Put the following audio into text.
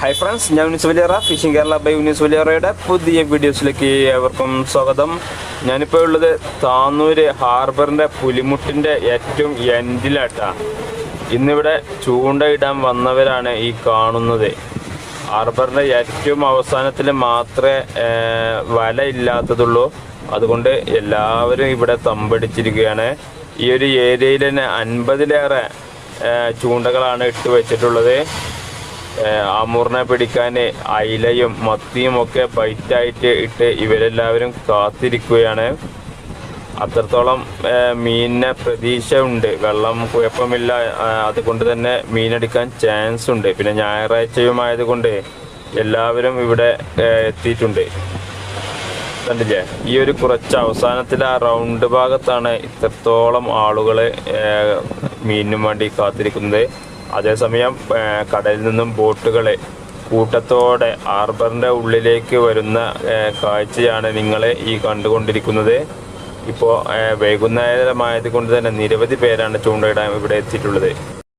Hi friends ഞാൻ Younis Valiyara fishing Kerala by Younis വലിയറയുടെ പുതിയ വീഡിയോസിലേക്ക് ഏവർക്കും സ്വാഗതം. ഞാനിപ്പോൾ ഉള്ളത് താന്നൂര് ഹാർബറിന്റെ പുലിമുട്ടിന്റെ ഏറ്റവും എൻഡിലായിട്ടാണ് ഇന്നിവിടെ ചൂണ്ട ഇടാൻ വന്നവരാണ് ഈ കാണുന്നത്. ഹാർബറിന്റെ ഏറ്റവും അവസാനത്തിൽ മാത്രമേ വല ഇല്ലാത്തതുള്ളൂ. അതുകൊണ്ട് എല്ലാവരും ഇവിടെ തമ്പടിച്ചിരിക്കുകയാണ്. ഈ ഒരു ഏരിയയിൽ തന്നെ അൻപതിലേറെ ചൂണ്ടകളാണ് ഇട്ട് വെച്ചിട്ടുള്ളത്. ആമൂറിനെ പിടിക്കാൻ അയിലയും മത്തിയും ഒക്കെ ബൈറ്റായിട്ട് ഇട്ട് ഇവരെല്ലാവരും കാത്തിരിക്കുകയാണ്. അത്രത്തോളം മീനിനെ പ്രതീക്ഷ ഉണ്ട് വെള്ളം കുഴപ്പമില്ല. അതുകൊണ്ട് തന്നെ മീനെടുക്കാൻ ചാൻസ് ഉണ്ട്. പിന്നെ ഞായറാഴ്ചയും ആയതുകൊണ്ട് എല്ലാവരും ഇവിടെ എത്തിയിട്ടുണ്ട്. കണ്ടില്ലേ? ഈ ഒരു കുറച്ച് അവസാനത്തിലെ ആ റൗണ്ട് ഭാഗത്താണ് ഇത്രത്തോളം ആളുകൾ മീനിനും വേണ്ടി കാത്തിരിക്കുന്നത്. അതേസമയം കടലിൽ നിന്നും ബോട്ടുകളെ കൂട്ടത്തോടെ ഹാർബറിന്റെ ഉള്ളിലേക്ക് വരുന്ന കാഴ്ചയാണ് നിങ്ങൾ ഈ കണ്ടുകൊണ്ടിരിക്കുന്നത്. ഇപ്പോൾ വൈകുന്നേരമായത് കൊണ്ട് തന്നെ നിരവധി പേരാണ് ചൂണ്ടയിടാൻ ഇവിടെ എത്തിയിട്ടുള്ളത്.